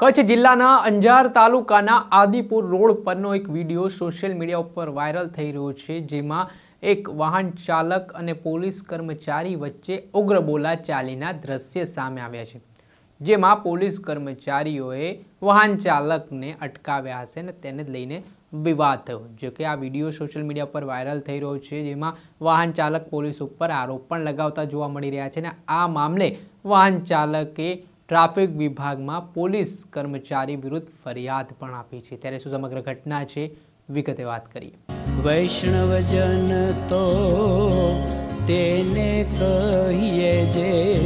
કચ્છ જિલ્લાના અંજાર તાલુકાના આદિપુર રોડ પરનો એક વીડિયો સોશિયલ મીડિયા ઉપર વાયરલ થઈ રહ્યો છે, જેમાં એક વાહન ચાલક અને પોલીસ કર્મચારી વચ્ચે ઉગ્ર બોલાચાલીના દ્રશ્ય સામે આવ્યા છે. જેમાં પોલીસ કર્મચારીઓએ વાહન ચાલકને અટકાવ્યા હશે અને તેને લઈને વિવાદ થયો. જો કે આ વીડિયો સોશિયલ મીડિયા પર વાયરલ થઈ રહ્યો છે, જેમાં વાહન ચાલક પોલીસ ઉપર આરોપ પણ લગાવતા જોવા મળી રહ્યા છે અને આ મામલે વાહન ચાલકે ટ્રાફિક વિભાગમાં પોલીસ કર્મચારી વિરુદ્ધ ફરિયાદ પણ આપી છે. ત્યારે શું સમગ્ર ઘટના છે વિગતે વાત કરીએ. વૈષ્ણવજન તો તેને કહીએ જે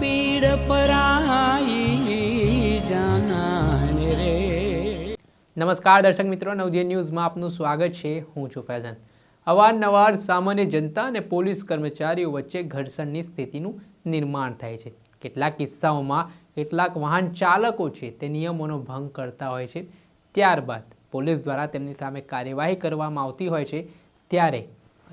પીડ પરાઈ જાનાને રે. નમસ્કાર દર્શક મિત્રો નવજીવન ન્યૂઝમાં આપનું સ્વાગત છે. હું છું ફૈઝન. અવારનવાર સામાન્ય જનતા અને પોલીસ કર્મચારીઓ વચ્ચે ઘર્ષણની સ્થિતિનું નિર્માણ થાય છે. કેટલાક કિસ્સાઓમાં કેટલાક વાહન ચાલકો છે તે નિયમોનો ભંગ કરતા હોય છે. ત્યારબાદ પોલીસ દ્વારા તેમની સામે કાર્યવાહી કરવામાં આવતી હોય છે. ત્યારે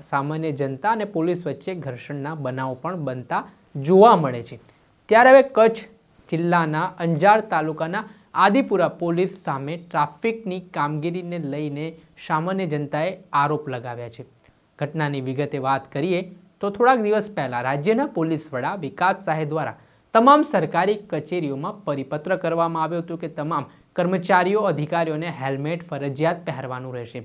સામાન્ય જનતા અને પોલીસ વચ્ચે ઘર્ષણના બનાવો પણ બનતા જોવા મળે છે. ત્યારે હવે કચ્છ જિલ્લાના અંજાર તાલુકાના આદિપુરા પોલીસ સામે ટ્રાફિકની કામગીરીને લઈને સામાન્ય જનતાએ આરોપ લગાવ્યા છે. ઘટનાની વિગતે વાત કરીએ તો થોડાક દિવસ પહેલાં રાજ્યના પોલીસ વડા વિકાસ સાહે દ્વારા તમામ સરકારી કચેરીઓમાં પરિપત્ર કરવામાં આવ્યો હતો કે તમામ કર્મચારીઓ, અધિકારીઓને હેલ્મેટ ફરજિયાત પહેરવાનું રહેશે.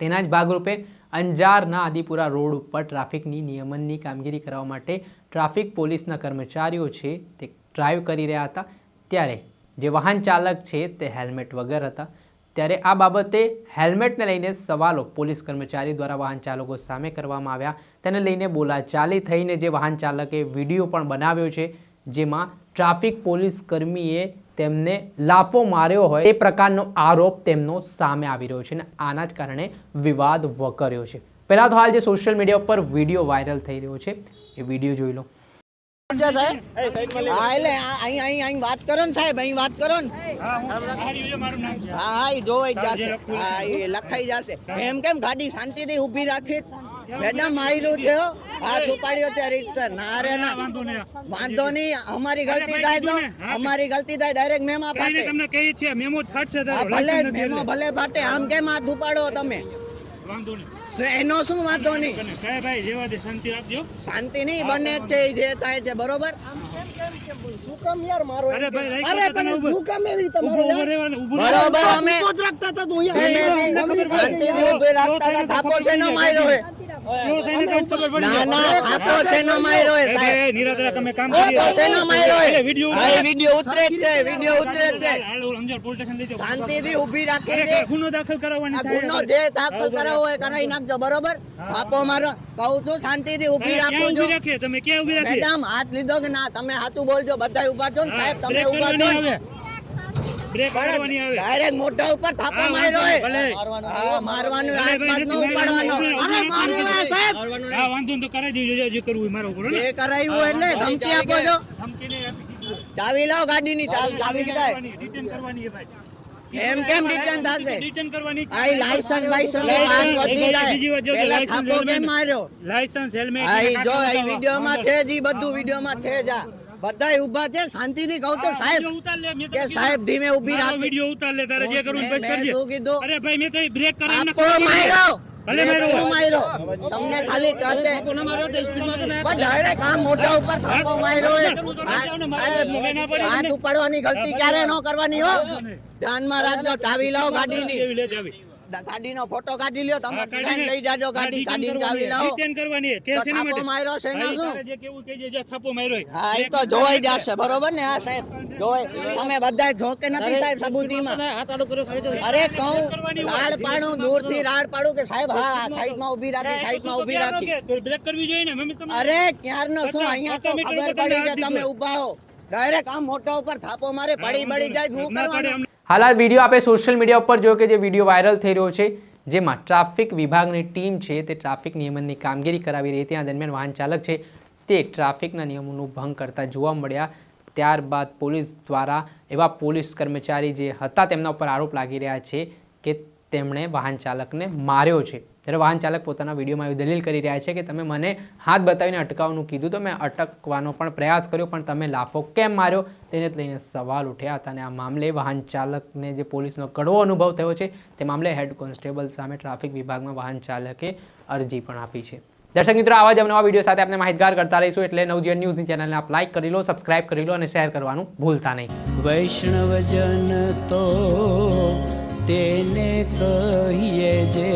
તેના જ ભાગરૂપે અંજારના આદિપુરા રોડ ઉપર ટ્રાફિકની નિયમનની કામગીરી કરવા માટે ટ્રાફિક પોલીસના કર્મચારીઓ છે તે ડ્રાઈવ કરી રહ્યા હતા. ત્યારે જે વાહન ચાલક છે તે હેલ્મેટ વગર હતા. ત્યારે આ બાબતે હેલ્મેટને લઈને સવાલો પોલીસ કર્મચારી દ્વારા વાહન ચાલકો સામે કરવામાં આવ્યા. તેને લઈને બોલાચાલી થઈને જે વાહન ચાલકે વીડિયો પણ બનાવ્યો છે. જેમાં ટ્રાફિક પોલીસ કર્મીએ તેમને લાફો માર્યો હોય, એ પ્રકારનો આરોપ તેમનો સામે આવી રહ્યો છે અને આના જ કારણે વિવાદ વકર્યો છે. પહેલાં તો હાલ જે સોશિયલ મીડિયા ઉપર વીડિયો વાયરલ થઈ રહ્યો છે, એ વીડિયો જોઈ લો. વાત કરો ને સાહેબ, અહીં વાત કરો ને. હા લખાઈ જશે. એમ કેમ ગાડી શાંતિથી ઊભી રાખી? મેડમ આયરું છે આ ધુપાડ્યો છે રીતસર ના રે ના. વાંધો નહીં. અમારી ગલતી થાય તો અમારી ગલતી થાય ડાયરેક્ટ મેમ ફાટે તમને કહીએ છે મેમો જ ફાટશે ભલે મેમો ભલે ફાટે. આમ કેમ આ ધુપાડો તમે? વાંધો નહીં. એનો શું વાંધો નહીં? કહે ભાઈ જેવા દે શાંતિ રાખજો. શાંતિ નહીં બને જ છે જે થાય છે બરોબર? બરોબર અમે રાખતા હતા તું અહીંયા. રાખતા હતા, થાપો છે ન માર્યો હે. થી થઈને તો જ ખબર પડી ના ના થાપો છે નો માર્યો એ સાહેબ. ભાઈ, તમે કામ થાપો છે. નો માર્યો હે એટલે વીડિયો હા, ઉતરે. છે વીડિયો ઉતરે છે. હાલ, પોલીસ સ્ટેશન લઈ જાઓ. શાંતિથી ઊભી રાખી છે ગુનો દાખલ કરાવવાની થાય. ગુનો જે દાખલ કરાવવો હોય કરાવી નાખજો બરોબર? આપો મારો કહું છું શાંતિથી ઊભી રાખું ઊભી તમે ઊભી મેડમ હાથ લીધો કે ના? તમે હાથું બોલજો બધા ઊભા છો ને સાહેબ તમે છો. આવે. બ્રેક કરવાની આવે. ડાયરેક્ટ મોઢા ઉપર થાપો માર્યો હે ભલે. મારવાનું હાથ ભાઈ, નો ઉપાડવાનો. અરે મારો સાહેબ. હા વાંધો તો કરાવી દેજો જે- જે કરવું મારો ઉપર ને? જે કરાયું એટલે ધમકી આપો છો. ધમકી નહીં આપી દીધું. ચાવી લાવ ગાડીની ચાવી ચાવી કીધાય રિટર્ન કરવાની છે ભાઈ. એમ કેમ રિટર્ન થશે? રિટર્ન કરવાની? આઈ લાયસન્સ લાયસન્સ લાયસન્સ, વધી જાય. બીજી લાયસન્સ માર્યો? લાયસન્સ હેલ્મેટ આઈ જો આ વિડીયોમાં છે જ બધું વિડીયોમાં છે જ બધાય ઊભા છે શાંતિથી કહું તો સાહેબ કે સાહેબ ધીમે ઊભી રાખી. વિડિયો ઉતાર લે તારે જે કરવું બસ કરજે. શું કીધું? અરે ભાઈ મેં તો બ્રેક કરાવીને થાપો માર્યો? ભલે માર્યો. શું માર્યો? તમને ખાલી ટચે. ના direct કામ મોઢા ઉપર થાપો માર્યો સાહેબ, હાથ ઉપાડવાની ગલતી ક્યારે ન કરવાની હો. ધ્યાનમાં રાખજો ચાવી લાવો ગાડીની. જાવી. ગાડીનો ફોટો કાઢી લ્યો તમે ડિઝાઇન લઈ જાજો ગાડી હા, ચાવી લાવો. Return કરવાની છે. કે શેના થાપો માટે? માર્યો છે એના શું? જે કેવું કે જે થાપો માર્યો હા એ તો જોવાઈ જશે. બરોબર ને? હા સાહેબ જોવાય તમે બધા જોકે નથી સાહેબ સબૂતીમાં. અરે કહું રાડ પાડું દૂરથી રાડ પાડું કે સાહેબ હા સાઈડમાં ઊભી રાખી સાઈડમાં ઊભી રાખી. તો બ્રેક કરવી જોઈએ ને? મમ્મી તમે અરે ક્યારનો શું? અહીંયા તો ખબર પડી કે તમે ઊભા હો. ડાયરેક્ટ આમ મોટા ઉપર થાપો મારે પડી બળી જાય ના કરવાનું. હાલ આ વીડિયો આપણે સોશિયલ મીડિયા ઉપર જોયો કે જે વીડિયો વાયરલ થઈ રહ્યો છે, જેમાં ટ્રાફિક વિભાગની ટીમ છે તે ટ્રાફિક નિયમનની કામગીરી કરાવી રહી હતી આ દરમિયાન વાહન ચાલક છે તે ટ્રાફિકના નિયમોનું ભંગ કરતા જોવા મળ્યા. ત્યારબાદ પોલીસ દ્વારા એવા પોલીસ કર્મચારી જે હતા તેમના ઉપર આરોપ લાગી રહ્યા છે કે તેમણે વાહન ચાલકને માર્યો છે. ત્યારે વાહન ચાલક પોતાના વિડીયોમાં એવી દલીલ કરી રહ્યા છે કે તમે મને હાથ બતાવીને અટકાવવાનું કીધું તો મેં અટકવાનો પણ પ્રયાસ કર્યો, પણ તમે લાફો કેમ માર્યો? તેને લઈને સવાલ ઉઠ્યા હતા અને આ મામલે વાહન ચાલકને જે પોલીસનો કડવો અનુભવ થયો છે, તે મામલે હેડ કોન્સ્ટેબલ સામે ટ્રાફિક વિભાગમાં વાહન ચાલકે અરજી પણ આપી છે. દર્શક મિત્રો, આવા જ અવનવા વીડિયો સાથે આપણે માહિતગાર કરતા રહીશું એટલે નવજીવન ન્યૂઝની ચેનલને આપ લાઈક કરી લો, સબસ્ક્રાઇબ કરી લો અને શેર કરવાનું ભૂલતા નહીં. વૈષ્ણવજન તો તેને કહીએ જે